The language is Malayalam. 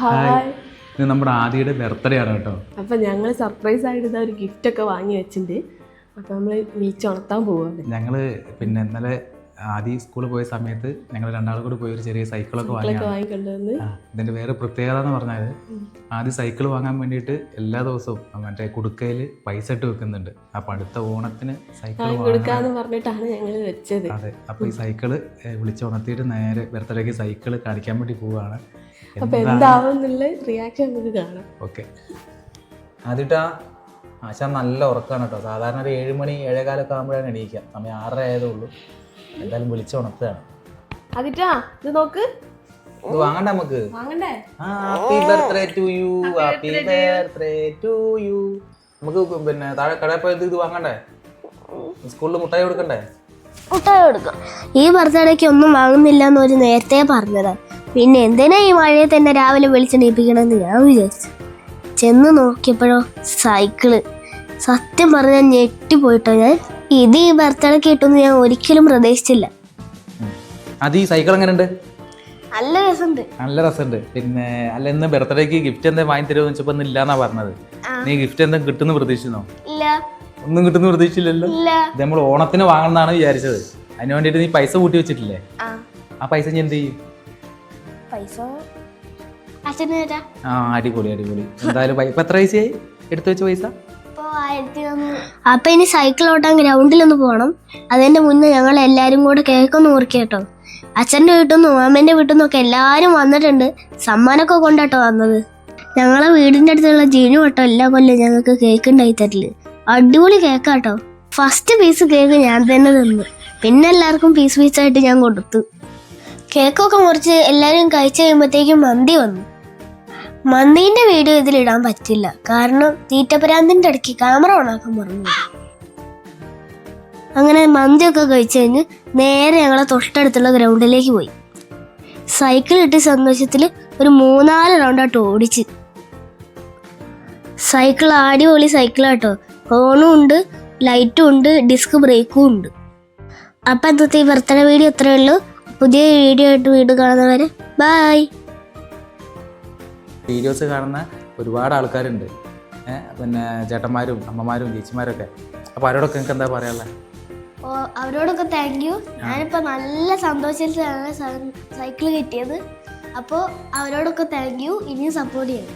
ഹായ്. ഇത് നമ്മുടെ ആദിയുടെ ബർത്ത്ഡേ ആണ് കേട്ടോ. അപ്പൊ ഞങ്ങൾ സർപ്രൈസ് ആയിട്ട് ഇതാ ഒരു ഗിഫ്റ്റ് ഒക്കെ വാങ്ങി വെച്ചിട്ടുണ്ട് അപ്പൊ നമ്മൾ വിളിച്ചുണർത്താൻ പോവാണ്. ഞങ്ങൾ പിന്നെ ഇന്നലെ ആദി സ്കൂളിൽ പോയ സമയത്ത് ഞങ്ങൾ രണ്ടാളും കൂടി പോയി ഒരു ചെറിയ സൈക്കിളൊക്കെ വാങ്ങിക്കൊണ്ടുവന്ന്. ഇതിന്റെ വേറെ പ്രത്യേകത എന്ന് പറഞ്ഞാൽ ആദ്യം സൈക്കിൾ വാങ്ങാൻ വേണ്ടിയിട്ട് എല്ലാ ദിവസവും മറ്റേ കുടുക്കയിൽ പൈസ ഇട്ട് വെക്കുന്നുണ്ട്. അപ്പൊ അടുത്ത ഓണത്തിന് സൈക്കിൾ കൊടുക്കാന്ന് പറഞ്ഞിട്ടാണ് ഞങ്ങൾ വെച്ചത്. അതെ അപ്പൊ ഈ സൈക്കിൾ വിളിച്ചുണർത്തിയിട്ട് നേരെ ബർത്ത്ഡേക്ക് സൈക്കിൾ കാണിക്കാൻ വേണ്ടി പോവാണ്. അപ്പൊ എന്താവും എന്നുള്ള റിയാക്ഷൻ നമുക്ക് കാണാം. ഓക്കെ ആശാ നല്ല ഉറക്കമാണ് കേട്ടോ. സാധാരണ ഒരു ഏഴ് മണി ഏഴേകാലൊക്കെ ആകുമ്പോഴാണ് എണീക്കുക. സമയം ആറര ആയതേ ഉള്ളൂ എന്തായാലും വിളിച്ച അതിട്ടാ ഇത് നോക്ക്. ഇത് വാങ്ങണ്ട നമുക്ക്? വാങ്ങണ്ടേ? Happy birthday to you happy birthday to you നമുക്ക് പിന്നെ താഴെ കടയിൽ പോയത് ഇത് വാങ്ങണ്ടേ? സ്കൂളിൽ മുട്ടായി കൊടുക്കണ്ടേ? മുട്ടായി കൊടുക്കാം. ഈ ബർത്ത്ഡേക്ക് ഒന്നും വാങ്ങുന്നില്ല എന്ന് ഒരു നേരത്തെ പറഞ്ഞതാ. പിന്നെ എന്തിനാ ഈ മഴയെ തന്നെ രാവിലെ വിളിച്ചെണീപ്പിക്കണമെന്ന് ഞാൻ വിചാരിച്ചു. ചെന്ന് നോക്കിയപ്പോഴോ സൈക്കിൾ സത്യം പറഞ്ഞാൽ ഞെട്ടിപ്പോയിട്ടോ ഞാൻ. ഇത് ഈ ബർത്ത്ഡേക്ക് കിട്ടുമെന്ന് ഞാൻ ഒരിക്കലും പ്രതീക്ഷിച്ചില്ല. അത് ഈ സൈക്കിൾ എങ്ങനെയുണ്ട്? നല്ല രസമുണ്ട്. നല്ല രസമുണ്ട്. പിന്നെ അല്ല ഇന്ന് ബർത്ത്ഡേക്ക് ഗിഫ്റ്റ് എന്താ വാങ്ങി തരുമെന്ന് വെച്ചപ്പോ ഇന്ന് ഇല്ലാന്നാ പറഞ്ഞത്. നീ ഗിഫ്റ്റ് എന്താ കിട്ടുന്ന പ്രതീക്ഷിച്ചോ ഇല്ല. ഒന്നും കിട്ടുന്ന പ്രതീക്ഷിച്ചില്ലല്ലോ. ഇല്ല. ഇത് നമ്മൾ ഓണത്തിന് വാങ്ങണമെന്നാണ് വിചാരിച്ചത്. അതിന് വേണ്ടിയിട്ട് നീ പൈസ കൂട്ടി വെച്ചിട്ടില്ലേ? ആ. ആ പൈസ ഞാൻ എന്ത് ചെയ്യും? പൈസ അച്ഛന് തരാ. ആ അടിപൊളി അടിപൊളി. എന്തായാലും പൈ- ഇപ്പൊ എത്ര പൈസയായി? എടുത്തു വെച്ച പൈസ? അപ്പൊ ഇനി സൈക്കിൾ ഓട്ടാൻ ഗ്രൗണ്ടിലൊന്ന് പോകണം അതിന്റെ മുന്നേ ഞങ്ങൾ എല്ലാരും കൂടെ കേക്കൊന്ന് കേട്ടോ. അച്ഛന്റെ വീട്ടിൽ നിന്നും മാമന്റെ വീട്ടിൽ നിന്നൊക്കെ എല്ലാരും വന്നിട്ടുണ്ട്. സമ്മാനമൊക്കെ കൊണ്ടാട്ടോ വന്നത്. ഞങ്ങളെ വീടിന്റെ അടുത്തുള്ള ജീനു കേട്ടോ എല്ലാ കൊല്ലം ഞങ്ങൾക്ക് കേക്ക് ഉണ്ടായി തരില്ല അടിപൊളി കേക്കാട്ടോ ഫസ്റ്റ് പീസ് കേക്ക് ഞാൻ തന്നെ തന്നു. പിന്നെ എല്ലാവർക്കും പീസ് പീസായിട്ട് ഞാൻ കൊടുത്തു. കേക്കൊക്കെ മുറിച്ച് എല്ലാവരും കഴിച്ചു കഴിയുമ്പോഴത്തേക്കും മന്തി വന്നു. മന്തിന്റെ വീഡിയോ ഇതിൽ ഇടാൻ പറ്റില്ല. കാരണം തീറ്റപരാന്തിന്റെ ഇടയ്ക്ക് ക്യാമറ ഓണാക്കാൻ മറന്നു അങ്ങനെ മന്തിയൊക്കെ കഴിച്ചു കഴിഞ്ഞ് നേരെ ഞങ്ങളെ തൊട്ടടുത്തുള്ള ഗ്രൗണ്ടിലേക്ക് പോയി. സൈക്കിൾ ഇട്ട് സന്തോഷത്തിൽ ഒരു മൂന്നാൽ റൗണ്ടായിട്ട് ഓടിച്ച്. സൈക്കിൾ അടിപൊളി സൈക്കിളാട്ടോ ഹോണും ഉണ്ട് ലൈറ്റും ഉണ്ട് ഡിസ്ക് ബ്രേക്കും ഉണ്ട്. അപ്പം ഇന്നത്തെ ഈ ബർത്ത്ഡേ വീഡിയോ ഇത്രയേ ഉള്ളൂ. പുതിയ വീഡിയോ ആയിട്ട് വീണ്ടും കാണുന്നവരെ ബൈ വീഡിയോസ് കാണുന്ന ഒരുപാട് ആൾക്കാരുണ്ട്. പിന്നെ ചേട്ടന്മാരും അമ്മമാരും ചേച്ചിമാരൊക്കെ. അപ്പൊ അവരോടൊക്കെ നിങ്ങൾക്ക് എന്താ പറയാനുള്ളത് ഓ അവരോടൊക്കെ താങ്ക് യു ഞാനിപ്പോൾ നല്ല സന്തോഷത്തിലാണ് സൈക്കിൾ കിട്ടിയത്. അപ്പോൾ അവരോടൊക്കെ താങ്ക് യു ഇനിയും സപ്പോർട്ട് ചെയ്യണം.